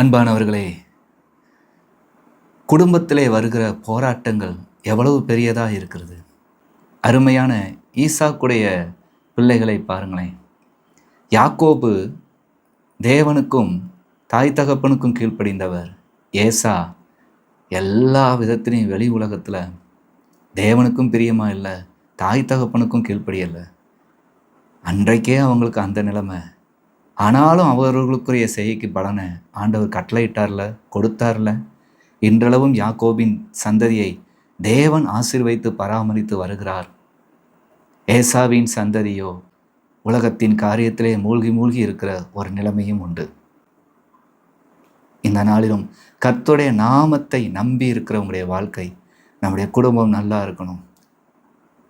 அன்பானவர்களே குடும்பத்திலே வருகிற போராட்டங்கள் எவ்வளவு பெரியதாக இருக்கிறது? அருமையான ஈசாக்குடைய பிள்ளைகளை பாருங்களேன். யாக்கோபு தேவனுக்கும் தாய் தகப்பனுக்கும் கீழ்ப்படிந்தவர். ஏசா எல்லா விதத்திலையும் வெளி உலகத்தில் தேவனுக்கும் பிரியமாக இல்லை தாய் தகப்பனுக்கும் கீழ்ப்படியலை? அன்றைக்கே அவங்களுக்கு அந்த நிலைமை ஆனாலும் அவர்களுக்குரிய செய்கைக்கு பலனை ஆண்டவர் கட்டளையிட்டார்ல கொடுத்தார்ல. இன்றளவும் யாக்கோபின் சந்ததியை தேவன் ஆசிர்வைத்து பராமரித்து வருகிறார். ஏசாவின் சந்ததியோ உலகத்தின் காரியத்திலே மூழ்கி மூழ்கி இருக்கிற ஒரு நிலைமையும் உண்டு. இந்த நாளிலும் கர்த்துடைய நாமத்தை நம்பி இருக்கிறவங்களுடைய வாழ்க்கை நம்முடைய குடும்பம் நல்லா இருக்கணும்.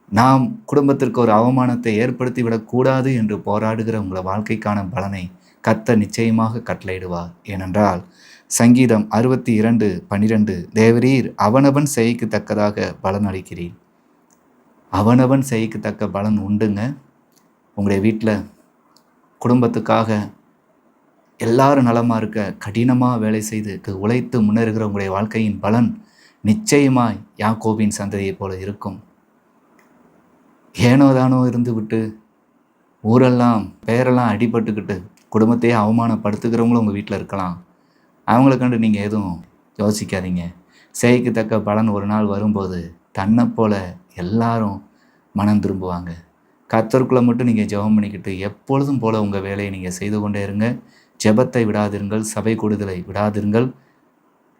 நாம் குடும்பத்திற்கு ஒரு அவமானத்தை ஏற்படுத்தி விடக்கூடாது என்று போராடுகிற உங்களை வாழ்க்கைக்கான பலனை கத்த நிச்சயமாக கட்டளையிடுவார். ஏனென்றால் சங்கீதம் அறுபத்தி இரண்டு பனிரெண்டு தேவரீர் அவனவன் செய்யக்கு தக்கதாக பலன் அளிக்கிறீர். அவனவன் செய்யக்கு தக்க பலன் உண்டுங்க. உங்களுடைய வீட்டில் குடும்பத்துக்காக எல்லாரும் நலமாக இருக்க கடினமாக வேலை செய்து உழைத்து முன்னேறுகிற உங்களுடைய வாழ்க்கையின் பலன் நிச்சயமாய் யாக்கோபின் சந்ததியைப் போல இருக்கும். ஏனோ தானோ இருந்துவிட்டு ஊரெல்லாம் பேரெல்லாம் அடிபட்டுக்கிட்டு குடும்பத்தையே அவமானப்படுத்துகிறவங்களும் உங்கள் வீட்டில் இருக்கலாம். அவங்கள கண்டு நீங்கள் எதுவும் யோசிக்காதீங்க. செய்கைக்கு தக்க பலன் ஒரு நாள் வரும்போது தன்னை போல எல்லாரும் மனம் திரும்புவாங்க. கத்தருக்குள்ளே மட்டும் நீங்கள் ஜெபம் பண்ணிக்கிட்டு எப்பொழுதும் போல் உங்கள் வேலையை நீங்கள் செய்து கொண்டே இருங்க. ஜெபத்தை விடாதிருங்கள் சபை கூடுதலை விடாதிருங்கள்.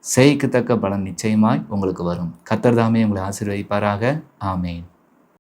செய்க்கு தக்க பலன் நிச்சயமாய் உங்களுக்கு வரும். கத்தர் தாமே உங்களை ஆசீர்வதிப்பாராக. ஆமேன்.